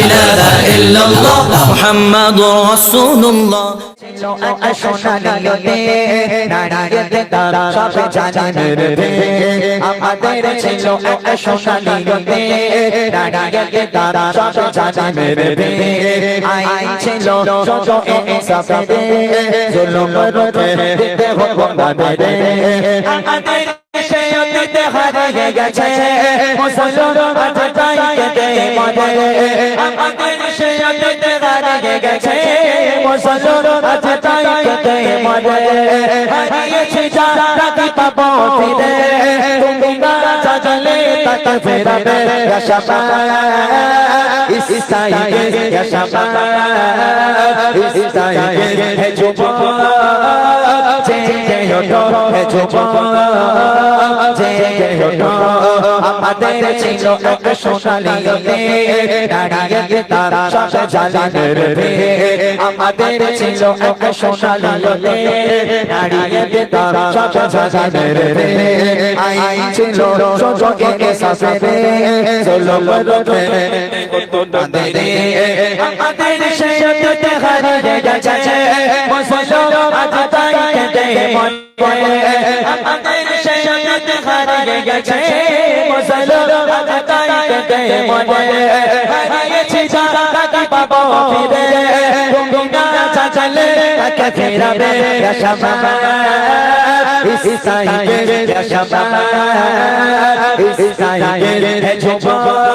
ইলাহা ইল্লাল্লাহ মুহাম্মাদুর রাসূলুল্লাহ। আমাদের ছিল এক সোনালিয়তে নারায়ণে তারা সব জানেন রে আই ছিল ছোট এ সাফে জুলুম রতে দিতে ভগবান রে আমাদের সে অতীতে হারিয়ে গেছে। মুসলমান তাই আমাদের সে হারিয়ে গেছে মুসলমান আজ তাই কেটে মরে হারিয়েছি যারা কি পাবো ফিরে তুমি চাচলে তাকে ফেরাবে রশবা ইসাইকে রশবা ইসাইকে হে যুবক জেগে ওঠো হে যুবক আমাদের ছিল এক সোনালিয়তে দাঁড়িয়ে তারা সব জানেন রে আমাদের ছিল এক সোনালিয়তে দাঁড়িয়ে তারা সব জানেন রে আই ছিল ছোট এ চলো বলতে কত দাদে আমাদের সেই অতীতে হারিয়ে গেছে। মুসলমান আজ তাই কেটে মরে ফেরাবে রশবা ইসাইকে হে যুবক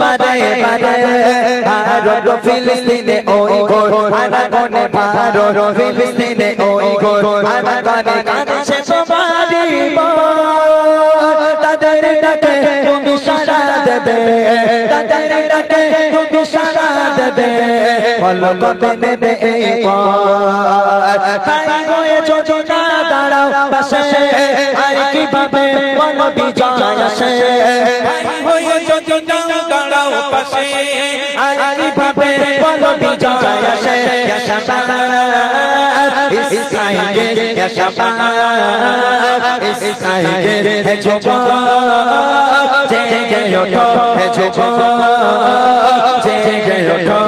বারে বারে ভারত, ফিলিস্তিনে ওই গোর আনাগনে ভারত, ফিলিস্তিনে ওই গোর আনাগনে কাঁদছে তোমারি তাদের ডাকে তুমি সারা দেবে। তাদের ডাকে তুমি সারা দেবে। বলো কবে নেবে এই পর তাই হয়ে যোজনা দাঁড়াও, পাশে। আর কীভাবে বলো বিজয় আসে? হয়ে দাঁড়াও পাশে। আর কীভাবে বলো বিজয় আসে ইসরাইলে ইয়াশাবা ইসরাইলে হে জেগে ওঠো, হে জেগে ওঠো।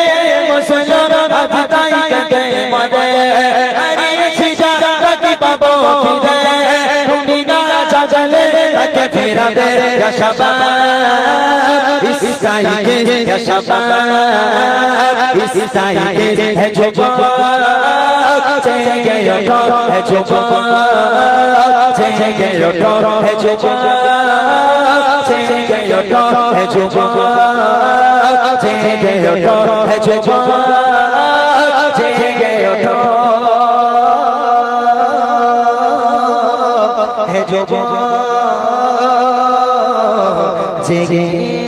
কেটে মরে হারিয়েছি যারা কি পাবো? ফিরে তুমি না চাচলে তাকে ফেরাবে? রশবা ইসাইকে রশবা ইসাইকে হে যুবক জেগে ওঠো হে যুবক জেগে ওঠো হে যুবক জেগে ওঠো হে যুবক জেগে ওঠো হে যুবক যুবক জেগে